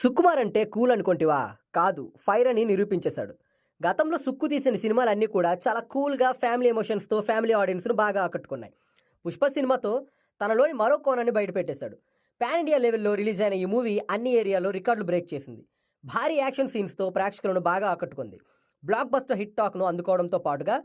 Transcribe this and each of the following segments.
సుకుమార్ అంటే కూల్ అనుకుంటివా కాదు ఫైర్ అని నిరూపించేశాడు. గతంలో సుక్కు తీసిన సినిమాలన్నీ కూడా చాలా కూల్గా ఫ్యామిలీ ఎమోషన్స్తో ఫ్యామిలీ ఆడియన్స్ను బాగా ఆకట్టుకున్నాయి. పుష్ప సినిమాతో తనలోని మరో కోణాన్ని బయటపెట్టేశాడు. పాన్ ఇండియా లెవెల్లో రిలీజ్ అయిన ఈ మూవీ అన్ని ఏరియాలో రికార్డులు బ్రేక్ చేసింది. భారీ యాక్షన్ సీన్స్తో ప్రేక్షకులను బాగా ఆకట్టుకుంది. బ్లాక్ బస్టర్ హిట్ టాక్ను అందుకోవడంతో పాటుగా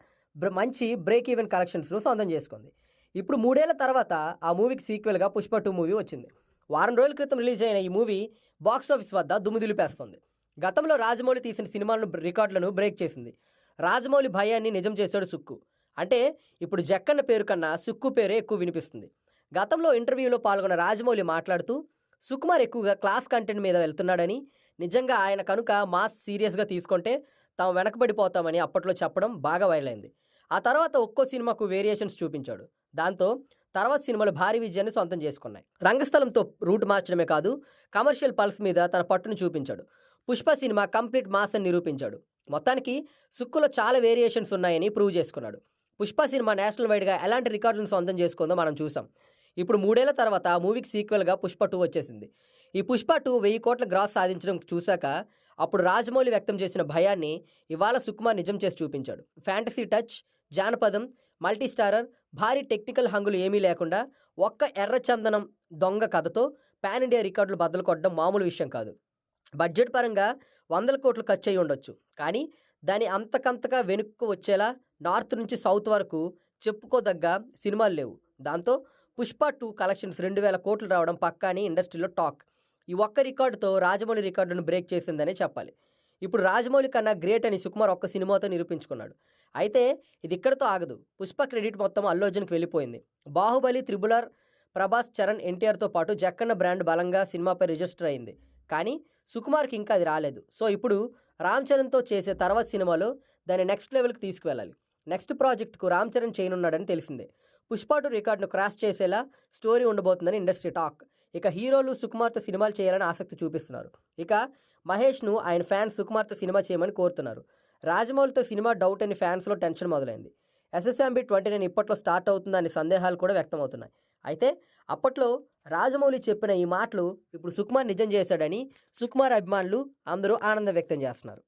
మంచి బ్రేక్ ఈవెన్ కలెక్షన్స్ను సొంతం చేసుకుంది. ఇప్పుడు మూడేళ్ళ తర్వాత ఆ మూవీకి సీక్వెల్గా పుష్ప టూ మూవీ వచ్చింది. వారం రోజుల క్రితం రిలీజ్ అయిన ఈ మూవీ బాక్స్ ఆఫీస్ వద్ద దుమ్ముదిలిపేస్తుంది. గతంలో రాజమౌళి తీసిన సినిమాలను రికార్డులను బ్రేక్ చేసింది. రాజమౌళి భయాన్ని నిజం చేశాడు సుక్కు. అంటే ఇప్పుడు జక్కన్న పేరు కన్నా సుక్కు పేరే ఎక్కువ వినిపిస్తుంది. గతంలో ఇంటర్వ్యూలో పాల్గొన్న రాజమౌళి మాట్లాడుతూ సుకుమార్ ఎక్కువగా క్లాస్ కంటెంట్ మీద వెళ్తున్నాడని నిజంగా ఆయన కనుక మాస్ సీరియస్గా తీసుకుంటే తాము వెనకబడిపోతామని అప్పట్లో చెప్పడం బాగా వైరల్ అయింది. ఆ తర్వాత ఒక్కో సినిమాకు వేరియేషన్స్ చూపించాడు. దాంతో తర్వాత సినిమాలు భారీ విజయాన్ని సొంతం చేసుకున్నాయి. రంగస్థలంతో రూట్ మార్చడమే కాదు కమర్షియల్ పల్స్ మీద తన పట్టును చూపించాడు. పుష్ప సినిమా కంప్లీట్ మాస్ అని నిరూపించాడు. మొత్తానికి సుక్కులో చాలా వేరియేషన్స్ ఉన్నాయని ప్రూవ్ చేసుకున్నాడు. పుష్ప సినిమా నేషనల్ వైడ్గా ఎలాంటి రికార్డులను సొంతం చేసుకుందో మనం చూసాం. ఇప్పుడు మూడేళ్ళ తర్వాత ఆ మూవీకి సీక్వెల్గా పుష్ప టూ వచ్చేసింది. ఈ పుష్ప టూ వెయ్యి కోట్ల గ్రాస్ సాధించడం చూశాక అప్పుడు రాజమౌళి వ్యక్తం చేసిన భయాన్ని ఇవాళ సుకుమార్ నిజం చేసి చూపించాడు. ఫ్యాంటసీ టచ్ జానపదం మల్టీ స్టారర్ భారీ టెక్నికల్ హంగులు ఏమీ లేకుండా ఒక్క ఎర్రచందనం దొంగ కథతో పాన్ ఇండియా రికార్డులు బద్దలు కొట్టడం మామూలు విషయం కాదు. బడ్జెట్ పరంగా వందల కోట్లు ఖర్చు అయి ఉండొచ్చు. కానీ దాని అంతకంతగా వెనుక్కు వచ్చేలా నార్త్ నుంచి సౌత్ వరకు చెప్పుకోదగ్గ సినిమాలు లేవు. దాంతో పుష్ప టూ కలెక్షన్స్ రెండు వేల కోట్లు రావడం పక్కా అని ఇండస్ట్రీలో టాక్. ఈ ఒక్క రికార్డుతో రాజమౌళి రికార్డును బ్రేక్ చేసిందనే చెప్పాలి. ఇప్పుడు రాజమౌళి కన్నా గ్రేట్ అని సుకుమార్ ఒక్క సినిమాతో నిరూపించుకున్నాడు. అయితే ఇది ఇక్కడతో ఆగదు. పుష్ప క్రెడిట్ మొత్తం అల్లు అర్జున్కి వెళ్ళిపోయింది. బాహుబలి త్రిబులర్ ప్రభాస్ చరణ్ ఎన్టీఆర్తో పాటు జక్కన్న బ్రాండ్ బలంగా సినిమాపై రిజిస్టర్ అయింది. కానీ సుకుమార్కి ఇంకా అది రాలేదు. సో ఇప్పుడు రామ్ చరణ్తో చేసే తర్వాత సినిమాలో దాన్ని నెక్స్ట్ లెవెల్కి తీసుకువెళ్ళాలి. నెక్స్ట్ ప్రాజెక్టుకు రామ్ చరణ్ చేయనున్నాడని తెలిసిందే. పుష్ప టూ రికార్డును క్రాస్ చేసేలా స్టోరీ ఉండబోతుందని ఇండస్ట్రీ టాక్. ఇక హీరోలు సుకుమార్తో సినిమాలు చేయాలని ఆసక్తి చూపిస్తున్నారు. ఇక మహేష్ను ఆయన ఫ్యాన్స్ సుకుమార్తో సినిమా చేయమని కోరుతున్నారు. రాజమౌళితో సినిమా డౌట్ అని ఫ్యాన్స్లో టెన్షన్ మొదలైంది. ఎస్ఎస్ఎంబి ట్వంటీ నైన్ ఇప్పట్లో స్టార్ట్ అవుతుందని సందేహాలు కూడా వ్యక్తమవుతున్నాయి. అయితే అప్పట్లో రాజమౌళి చెప్పిన ఈ మాటలు ఇప్పుడు సుకుమార్ నిజం చేశాడని సుకుమార్ అభిమానులు అందరూ ఆనందం వ్యక్తం చేస్తున్నారు.